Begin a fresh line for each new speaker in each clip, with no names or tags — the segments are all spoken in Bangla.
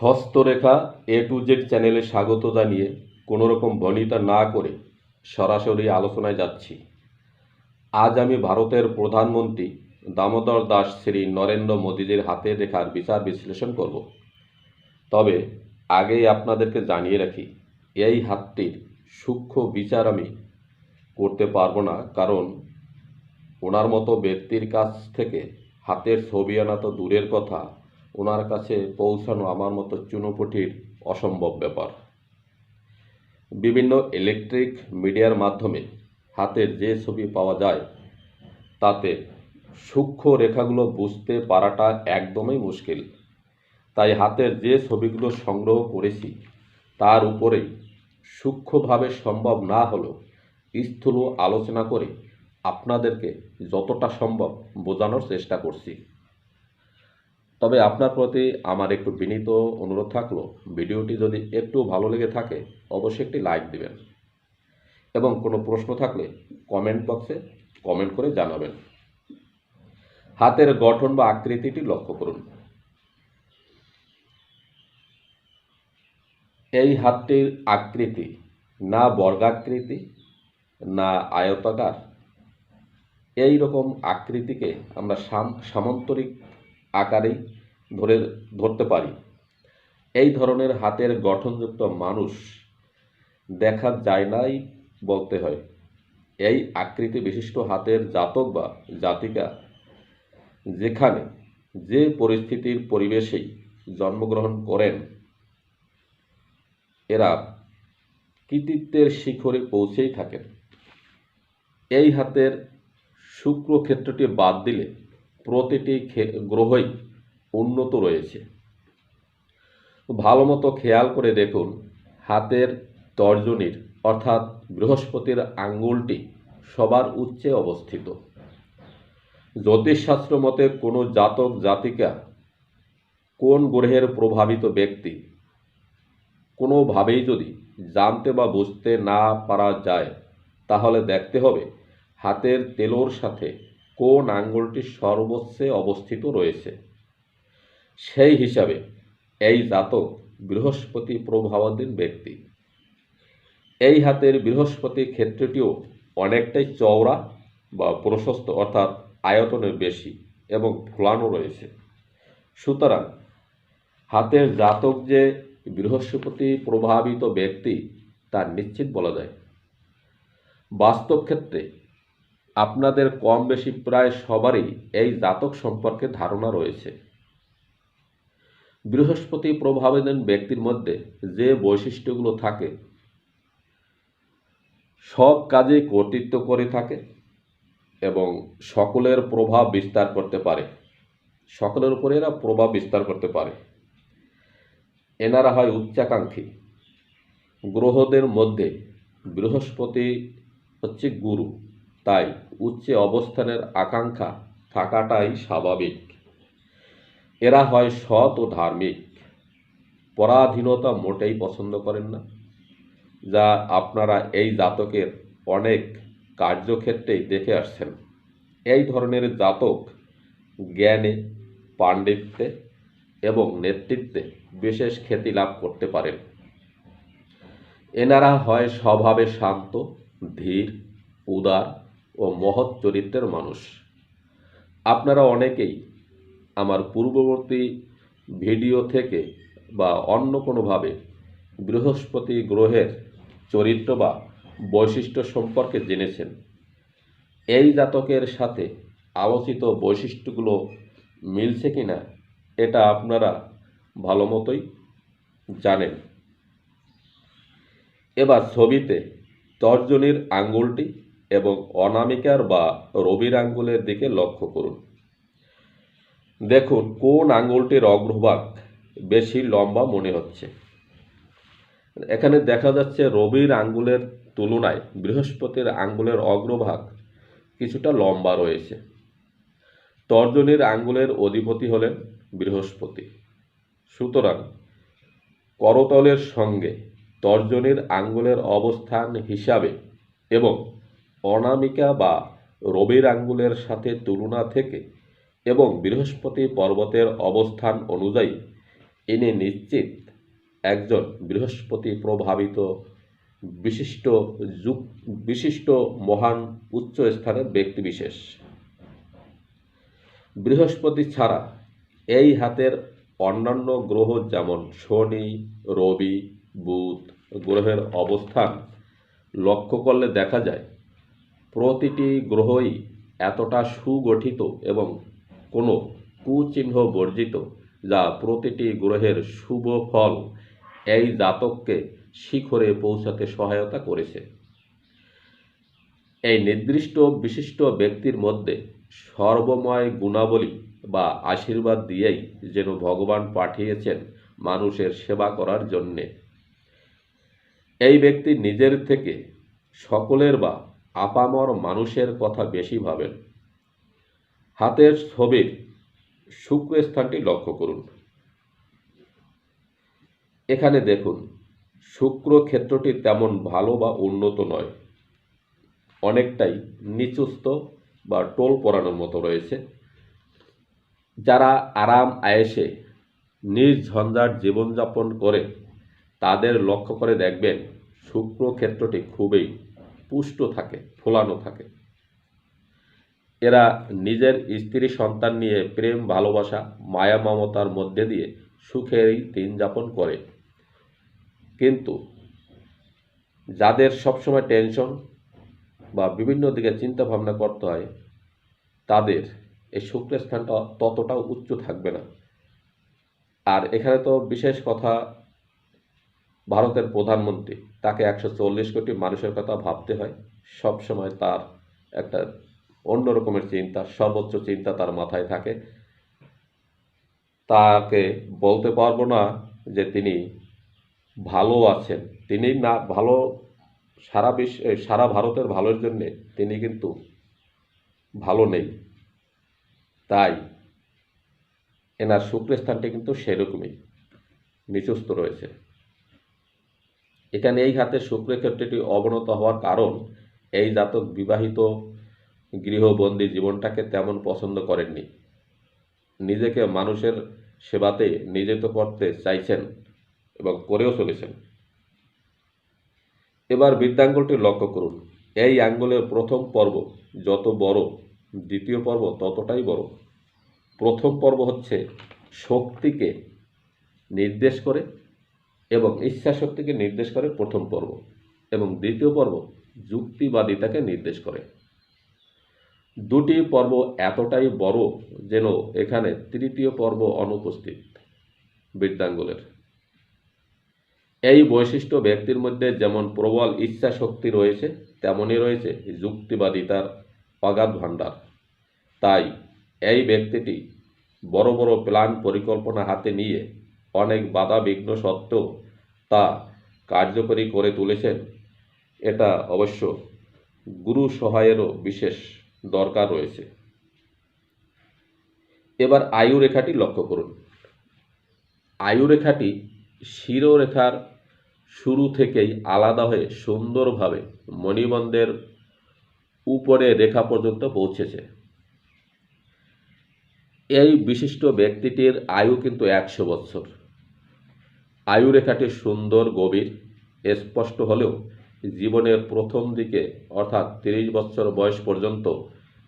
হস্তরেখা এ টু জেড চ্যানেলে স্বাগত জানিয়ে কোনো রকম বনিতা না করে সরাসরি আলোচনায় যাচ্ছি। আজ আমি ভারতের প্রধানমন্ত্রী দামোদর দাস শ্রী নরেন্দ্র মোদীজির হাতে রেখার বিচার বিশ্লেষণ করব। তবে আগেই আপনাদেরকে জানিয়ে রাখি, এই হাতটির সূক্ষ্ম বিচার আমি করতে পারব না, কারণ ওনার মতো ব্যক্তির কাছ থেকে হাতের ছবি আনা তো দূরের কথা। ওনার কাছে পৌঁছানো আমার মতো চুনোপুটির অসম্ভব ব্যাপার। বিভিন্ন ইলেকট্রিক মিডিয়ার মাধ্যমে হাতের যে ছবি পাওয়া যায়, তাতে সূক্ষ্ম রেখাগুলো বুঝতে পারাটা একদমই মুশকিল। তাই হাতের যে ছবিগুলো সংগ্রহ করেছি, তার উপরেই সূক্ষ্মভাবে সম্ভব না হলেও স্থূল আলোচনা করে আপনাদেরকে যতটা সম্ভব বোঝানোর চেষ্টা করছি। তবে আপনার প্রতি আমার একটু বিনীত অনুরোধ থাকল, ভিডিওটি যদি একটু ভালো লেগে থাকে, অবশ্যই একটি লাইক দিবেন। এবং কোনো প্রশ্ন থাকলে কমেন্ট বক্সে কমেন্ট করে জানাবেন। হাতের গঠন বা আকৃতিটি লক্ষ্য করুন। এই হাতটির আকৃতি না বর্গাকৃতি, না আয়তাকার, এই রকম আকৃতিকে আমরা সাম- সামান্তরিক আকারেই ধরে, ধরতে পারি। এই ধরনের হাতের গঠনযুক্ত মানুষ দেখা যায় নাই বলতে হয়। এই আকৃতি বিশিষ্ট হাতের জাতক বা জাতিকা যেখানে যে পরিস্থিতির পরিবেশেই জন্মগ্রহণ করেন, এরা কৃতিত্বের শিখরে পৌঁছেই থাকেন। এই হাতের শুক্রক্ষেত্রটি বাদ দিলে প্রতিটি গ্রহই উন্নত রয়েছে। ভালো মতো খেয়াল করে দেখুন, হাতের তর্জনীর অর্থাৎ বৃহস্পতির আঙ্গুলটি সবার উচ্চে অবস্থিত। জ্যোতিষশাস্ত্র মতে কোনো জাতক জাতিকা কোন গ্রহের প্রভাবিত ব্যক্তি কোনোভাবেই যদি জানতে বা বুঝতে না পারা যায়, তাহলে দেখতে হবে হাতের তেলোর সাথে কোন আঙ্গুলটি সর্বোচ্চে অবস্থিত রয়েছে? সেই হিসাবে এই জাতক বৃহস্পতি প্রভাবাধীন ব্যক্তি। এই হাতের বৃহস্পতি ক্ষেত্রটিও অনেকটাই চওড়া বা প্রশস্ত, অর্থাৎ আয়তনে বেশি এবং ফোলানো রয়েছে। সুতরাং হাতের জাতক যে বৃহস্পতি প্রভাবিত ব্যক্তি, তা নিশ্চিত বলা যায়। বাস্তব ক্ষেত্রে আপনাদের কম বেশি প্রায় সবারই এই জাতক সম্পর্কে ধারণা রয়েছে। বৃহস্পতি প্রভাবিত ব্যক্তির মধ্যে যে বৈশিষ্ট্যগুলো থাকে, সব কাজে কর্তৃত্ব করে থাকে এবং সকলের প্রভাব বিস্তার করতে পারে। সকলের উপরে এরা প্রভাব বিস্তার করতে পারে। এনারা হয় উচ্চাকাঙ্ক্ষী। গ্রহদের মধ্যে বৃহস্পতি হচ্ছে গুরু, তাই উচ্চে অবস্থানের আকাঙ্ক্ষা থাকাটাই স্বাভাবিক। এরা হয় সৎ ও ধার্মিক। পরাধীনতা মোটেই পছন্দ করেন না। যা আপনারা এই জাতকের অনেক কার্যক্ষেত্রেই দেখে আসছেন। এই ধরনের জাতক জ্ঞানে, পাণ্ডিত্যে এবং নেতৃত্বে বিশেষ খ্যাতি লাভ করতে পারেন। এনারা হয় স্বভাবে শান্ত, ধীর, উদার ও মহৎ চরিত্রের মানুষ। আপনারা অনেকেই আমার পূর্ববর্তী ভিডিও থেকে বা অন্য কোনোভাবে বৃহস্পতি গ্রহের চরিত্র বা বৈশিষ্ট্য সম্পর্কে জেনেছেন। এই জাতকের সাথে আলোচিত বৈশিষ্ট্যগুলো মিলছে কি না, এটা আপনারা ভালো মতোই জানেন। এবার ছবিতে তর্জনীর আঙ্গুলটি এবং অনামিকার বা রবির আঙ্গুলের দিকে লক্ষ্য করুন। দেখুন, কোন আঙ্গুলটির অগ্রভাগ বেশি লম্বা মনে হচ্ছে। এখানে দেখা যাচ্ছে রবির আঙ্গুলের তুলনায় বৃহস্পতির আঙ্গুলের অগ্রভাগ কিছুটা লম্বা রয়েছে। তর্জনীর আঙ্গুলের অধিপতি হলেন বৃহস্পতি। সুতরাং করতলের সঙ্গে তর্জনীর আঙ্গুলের অবস্থান হিসাবে এবং অনামিকা বা রবির আঙ্গুলের সাথে তুলনা থেকে এবং বৃহস্পতি পর্বতের অবস্থান অনুযায়ী ইনি নিশ্চিত একজন বৃহস্পতি প্রভাবিত বিশিষ্ট যুগ, বিশিষ্ট মহান উচ্চ স্থানের ব্যক্তিবিশেষ। বৃহস্পতি ছাড়া এই হাতের অন্যান্য গ্রহ যেমন শনি, রবি, বুধ গ্রহের অবস্থান লক্ষ্য করলে দেখা যায় প্রতিটি গ্রহই এতটা সুগঠিত এবং কোনো কুচিহ্ন বর্জিত যা প্রতিটি গ্রহের শুভ ফল এই জাতককে শিখরে পৌঁছাতে সহায়তা করেছে। এই নির্দিষ্ট বিশিষ্ট ব্যক্তির মধ্যে সর্বময় গুণাবলী বা আশীর্বাদ দিয়েই যেন ভগবান পাঠিয়েছেন মানুষের সেবা করার জন্যে। এই ব্যক্তি নিজের থেকে সকলের বা আপামর মানুষের কথা বেশি ভাবেন। হাতের ছবির শুক্র স্থানটি লক্ষ্য করুন। এখানে দেখুন, শুক্র ক্ষেত্রটি তেমন ভালো বা উন্নত নয়। অনেকটাই নিচুস্ত বা টোল পরানোর মতো রয়েছে। যারা আরাম, আয়েসে নির্ঝঞ্ঝাট জীবনযাপন করে, তাদের লক্ষ্য করে দেখবেন শুক্র ক্ষেত্রটি খুবই পুষ্ট থাকে, ফোলানো থাকে। এরা নিজের স্ত্রী সন্তান নিয়ে প্রেম, ভালোবাসা, মায়া, মমতার মধ্যে দিয়ে সুখেরই দিন যাপন করে। কিন্তু যাদের সবসময় টেনশন বা বিভিন্ন দিকে চিন্তা ভাবনা করতে হয়, তাদের এই শুক্রের স্থানটা ততটাও উচ্চ থাকবে না। আর এখানে তো বিশেষ কথা ভারতের প্রধানমন্ত্রী, তাকে একশো চল্লিশ কোটি মানুষের কথা ভাবতে হয়। সব সময় তার একটা অন্য রকমের চিন্তা, সর্বোচ্চ চিন্তা তার মাথায় থাকে। তাকে বলতে পারব না যে তিনি ভালো আছেন। তিনি না ভালো, সারা বিশ্ব সারা ভারতের ভালোর জন্যে তিনি কিন্তু ভালো নেই। তাই এনার শুক্রস্থানটি কিন্তু সেরকমই, নিচুস্থ রয়েছে। এখানে এই হাতে শুক্র ক্ষেত্রটি অবনত হওয়ার কারণ এই জাতক বিবাহিত গৃহবন্দী জীবনটাকে তেমন পছন্দ করেননি। নিজেকে মানুষের সেবাতে নিয়োজিত করতে চাইছেন এবং করেও চলেছেন। এবার বৃদ্ধাঙ্গুলটি লক্ষ্য করুন। এই আঙ্গুলের প্রথম পর্ব যত বড়, দ্বিতীয় পর্ব ততটাই বড়। প্রথম পর্ব হচ্ছে শক্তিকে নির্দেশ করে এবং ইচ্ছা শক্তিকে নির্দেশ করে প্রথম পর্ব এবং দ্বিতীয় পর্ব যুক্তিবাদিতাকে নির্দেশ করে। দুটি পর্ব এতটাই বড় যেন এখানে তৃতীয় পর্ব অনুপস্থিত বৃদ্ধাঙ্গুলের এই বৈশিষ্ট্য ব্যক্তির মধ্যে যেমন প্রবল ইচ্ছা শক্তি রয়েছে তেমনই রয়েছে যুক্তিবাদিতার অগাধ ভাণ্ডার। তাই এই ব্যক্তিটি বড় বড় প্ল্যান পরিকল্পনা হাতে নিয়ে অনেক বাধা বিঘ্ন সত্ত্বেও তা কার্যকরী করে তুলেছেন। এটা অবশ্য গুরু সহায়েরও বিশেষ দরকার রয়েছে। এবার আয়ু রেখাটি লক্ষ্য করুন। আয়ু রেখাটি শিরোরেখার শুরু থেকেই আলাদা হয়ে সুন্দরভাবে মণিবন্ধের উপরে রেখা পর্যন্ত পৌঁছেছে। এই বিশিষ্ট ব্যক্তিটির আয়ু কিন্তু একশো বছর আয়ু রেখাটি সুন্দর, গভীর, স্পষ্ট হলেও জীবনের প্রথম দিকে, অর্থাৎ তিরিশ বছর বয়স পর্যন্ত,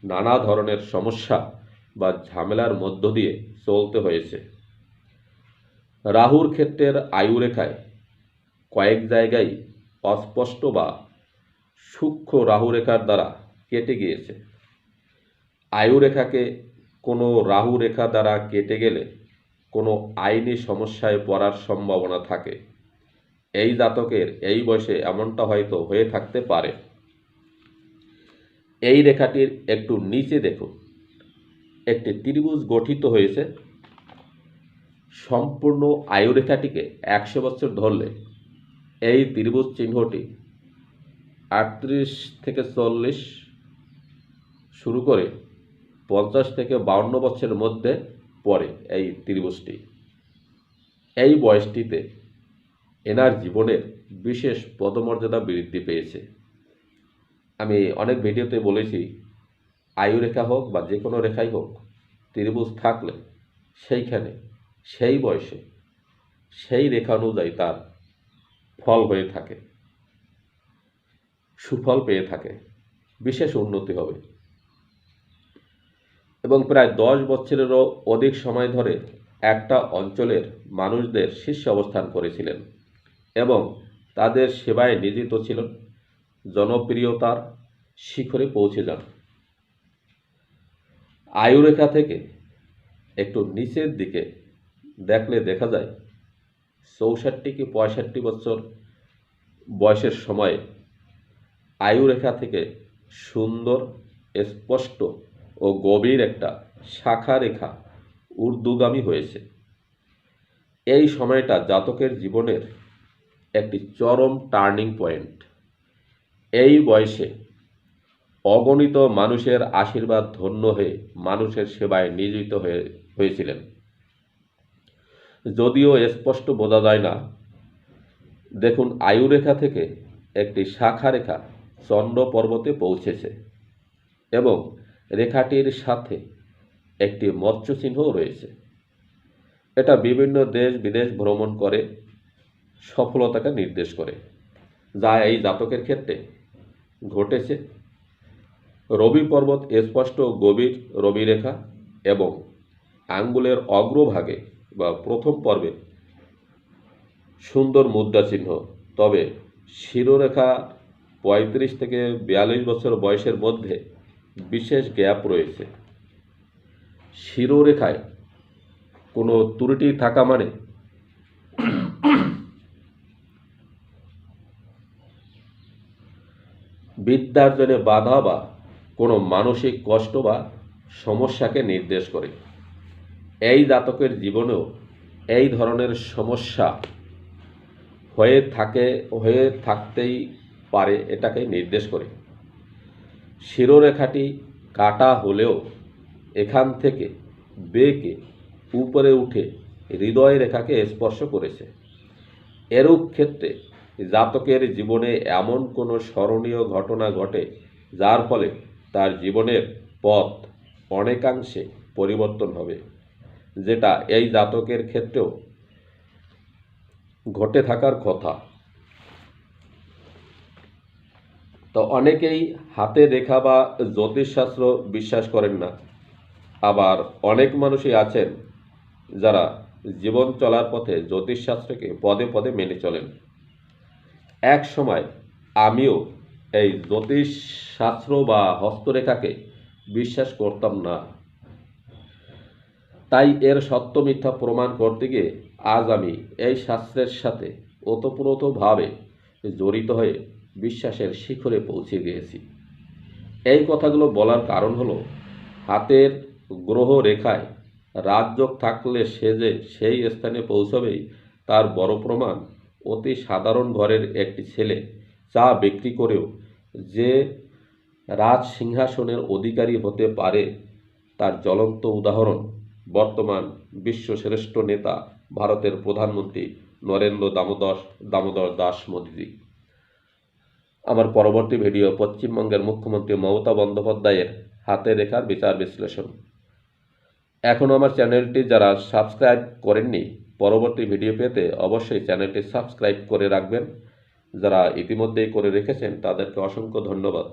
নানা ধরনের সমস্যা বা ঝামেলার মধ্য দিয়ে চলতে হয়েছে। রাহুর ক্ষেত্রের আয়ু রেখায় কয়েক জায়গায় অস্পষ্ট বা সূক্ষ্ম রাহুরেখার দ্বারা কেটে গিয়েছে। আয়ুরেখাকে কোনো রাহু রেখা দ্বারা কেটে গেলে কোনো আইনি সমস্যায় পড়ার সম্ভাবনা থাকে। এই জাতকের এই বয়সে এমনটা হয়তো হয়ে থাকতে পারে। এই রেখাটির একটু নিচে দেখুন। একটি ত্রিভুজ গঠিত হয়েছে। সম্পূর্ণ আয়ুরেখাটিকে একশো বছর ধরলে এই ত্রিভুজ চিহ্নটি আটত্রিশ থেকে চল্লিশ শুরু করে পঞ্চাশ থেকে বাউন্ন বছরের মধ্যে পড়ে এই ত্রিভুজটি। এই বয়সটিতে এনার জীবনের বিশেষ পদমর্যাদা বৃদ্ধি পেয়েছে। আমি অনেক ভিডিওতে বলেছি, আয়ু রেখা হোক বা যে কোনো রেখাই হোক, ত্রিভুজ থাকলে সেইখানে, সেই বয়সে, সেই রেখা অনুযায়ী তার ফল হয়ে থাকে, সুফল পেয়ে থাকে, বিশেষ উন্নতি হবে। এবং প্রায় দশ বছরেরও অধিক সময় ধরে একটা অঞ্চলের মানুষদের শীর্ষে অবস্থান করেছিলেন এবং তাদের সেবায় নিয়োজিত ছিলেন, জনপ্রিয়তার শিখরে পৌঁছে যান। আয়ুরেখা থেকে একটু নিচের দিকে দেখলে দেখা যায় চৌষট্টি কি পঁয়ষট্টি বছর বয়সের সময়ে আয়ুরেখা থেকে সুন্দর, স্পষ্ট ও গভীর একটা শাখা রেখা ঊর্ধ্বগামী হয়েছে। এই সময়টা জাতকের জীবনের একটি চরম টার্নিং পয়েন্ট। এই বয়সে অগণিত মানুষের আশীর্বাদ ধন্য হয়ে মানুষের সেবায় নিয়োজিত হয়ে হয়েছিলেন। যদিও স্পষ্ট বোঝা যায় না। দেখুন আয়ুরেখা থেকে একটি শাখা রেখা চন্দ্র পর্বতে পৌঁছেছে এবং রেখাটির সাথে একটি মৎস্য চিহ্নও রয়েছে। এটা বিভিন্ন দেশ বিদেশ ভ্রমণ করে, সফলতাকে নির্দেশ করে। যা এই জাতকের ক্ষেত্রে ঘটেছে। রবি পর্বত স্পষ্ট গভীর রবি রেখা এবং আঙ্গুলের অগ্রভাগে বা প্রথম পর্বে সুন্দর মুদ্রা চিহ্ন তবে শিরোরেখা পঁয়ত্রিশ থেকে বিয়াল্লিশ বছর বয়সের মধ্যে বিশেষ গ্যাপ রয়েছে। শিরোরেখায় কোনো ত্রুটি থাকা মানে বিদ্যার্জনে বাধা বা কোনো মানসিক কষ্ট বা সমস্যাকে নির্দেশ করে। এই জাতকের জীবনেও এই ধরনের সমস্যা হয়ে থাকে, হয়ে থাকতেই পারে এটাকে নির্দেশ করে। শিরোরেখাটি কাটা হলেও এখান থেকে বেকে উপরে উঠে হৃদয় রেখাকে স্পর্শ করেছে। এরূপ ক্ষেত্রে জাতকের জীবনে এমন কোনো স্মরণীয় ঘটনা ঘটে, যার ফলে তার জীবনের পথ অনেকাংশে পরিবর্তন হবে, যেটা এই জাতকের ক্ষেত্রেও ঘটে থাকার কথা। তো অনেকেই হাতে রেখা বা জ্যোতিষশাস্ত্র বিশ্বাস করেন না। আবার অনেক মানুষই আছেন যারা জীবন চলার পথে জ্যোতিষশাস্ত্রকে পদে পদে মেনে চলেন। এক সময় আমিও এই জ্যোতিষ শাস্ত্র বা হস্তরেখাকে বিশ্বাস করতাম না। তাই এর সত্য মিথ্যা প্রমাণ করতে গিয়ে আজ আমি এই শাস্ত্রের সাথে ওতপ্রোতভাবে জড়িত হয়ে বিশ্বাসের শিখরে পৌঁছে গিয়েছি। এই কথাগুলো বলার কারণ হলো, হাতের গ্রহ রেখায় রাজযোগ থাকলে সে যে সেই স্থানে পৌঁছবেই তার বড় প্রমাণ অতি সাধারণ ঘরের একটি ছেলে চা বিক্রি করেও যে রাজ সিংহাসনের অধিকারী হতে পারে তার জ্বলন্ত উদাহরণ বর্তমান বিশ্বশ্রেষ্ঠ নেতা ভারতের প্রধানমন্ত্রী নরেন্দ্র দামোদর দামোদর দাস মোদী আমার পরবর্তী ভিডিও পশ্চিমবঙ্গের মুখ্যমন্ত্রী মমতা বন্দ্যোপাধ্যায়ের হাতে রেখার বিচার বিশ্লেষণ। এখনও আমার চ্যানেলটি যারা সাবস্ক্রাইব করেননি, পরবর্তী ভিডিও পেতে অবশ্যই চ্যানেলটি সাবস্ক্রাইব করে রাখবেন। যারা ইতিমধ্যেই করে রেখেছেন, তাদেরকে অসংখ্য ধন্যবাদ।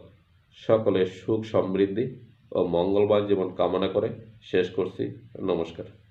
সকলের সুখ সমৃদ্ধি ও মঙ্গলময় জীবন কামনা করে শেষ করছি। নমস্কার।